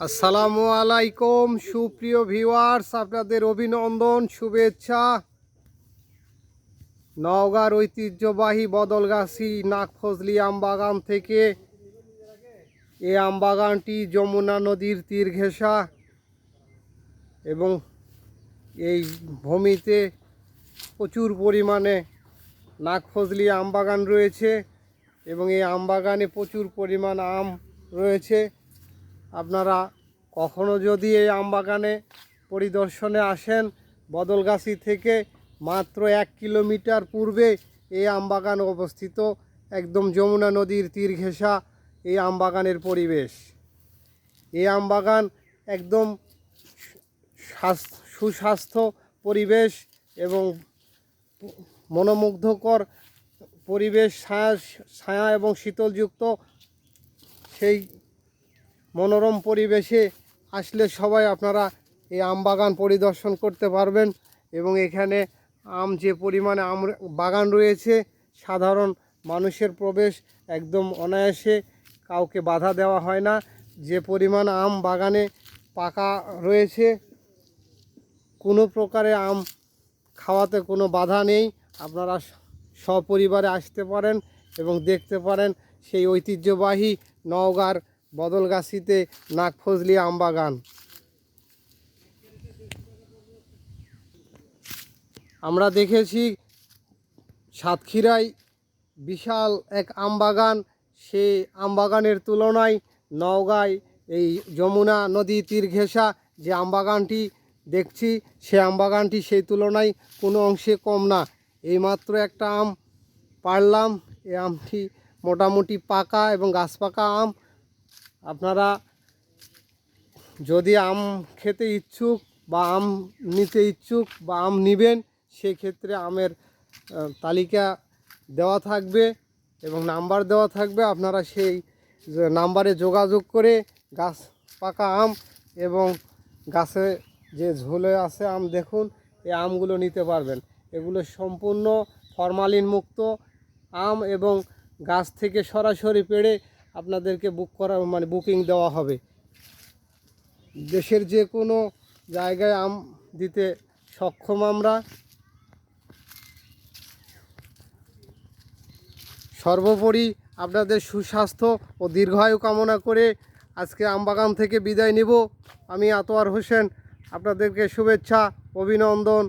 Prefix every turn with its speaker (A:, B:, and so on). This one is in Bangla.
A: আসসালামু আলাইকুম, সুপ্রিয় ভিউয়ার্স, আপনাদের অভিনন্দন, শুভেচ্ছা। নওগাঁর ঐতিহ্যবাহী বদলগাছি নাগফজলি আমবাগান থেকে এই আমবাগানটি যমুনা নদীর তীর ঘেঁষা এবং এই ভূমিতে প্রচুর পরিমাণে নাগফজলি আমবাগান রয়েছে এবং এই আমবাগানে প্রচুর পরিমাণ আম রয়েছে। আপনারা কখনো যদি এই আমবাগানে পরিদর্শনে আসেন, বদলগাছি থেকে মাত্র এক কিলোমিটার পূর্বে এই আমবাগান অবস্থিত, একদম যমুনা নদীর তীর ঘেঁষা এই আমবাগানের পরিবেশ। এই আমবাগান একদম সুস্বাস্থ্য পরিবেশ এবং মনোমুগ্ধকর পরিবেশ, ছায়া ছায়া এবং শীতলযুক্ত সেই মনোরম পরিবেশে আসলে সবাই আপনারা এই আম বাগান পরিদর্শন করতে পারবেন এবং এখানে আম যে পরিমাণে আম বাগান রয়েছে, সাধারণ মানুষের প্রবেশ একদম অনায়াসে কাউকে বাধা দেওয়া হয় না। যে পরিমাণ আম বাগানে পাকা রয়েছে, কোনো প্রকারে আম খাওয়াতে কোনো বাধা নেই। আপনারা সপরিবারে আসতে পারেন এবং দেখতে পারেন সেই ঐতিহ্যবাহী নওগাঁর বদলগাছিতে নাগফজলি আমবাগান। আমরা দেখেছি সাতক্ষীরায় বিশাল এক আমবাগান। সেই আমবাগানের তুলনায় নওগাঁয় এই যমুনা নদী তীর ঘেঁষা যে আমবাগানটি দেখছি, সে আমবাগানটি সেই তুলনায় কোনো অংশে কম না। এইমাত্র একটা আম পারলাম এই আমটি মোটামুটি পাকা এবং গাছ পাকা আম। আপনারা যদি আম খেতে ইচ্ছুক বা আম নিতে ইচ্ছুক বা আম নেবেন, সেক্ষেত্রে আমের তালিকা দেওয়া থাকবে এবং নাম্বার দেওয়া থাকবে। আপনারা সেই নাম্বারে যোগাযোগ করে গাছ, পাকা আম এবং গাছে যে ঝোলে আছে আম দেখুন, এই আমগুলো নিতে পারবেন। এগুলো সম্পূর্ণ ফরমালিন মুক্ত আম এবং গাছ থেকে সরাসরি পেড়ে আপনাদেরকে বুক করা মানে বুকিং দেওয়া হবে। দেশের যে কোনো জায়গায় আম দিতে সক্ষম আমরা। সর্বোপরি আপনাদের সুস্বাস্থ্য ও দীর্ঘায়ু কামনা করে আজকে আমবাগান থেকে বিদায় নিব। আমি আতোয়ার হোসেন, আপনাদেরকে শুভেচ্ছা, অভিনন্দন।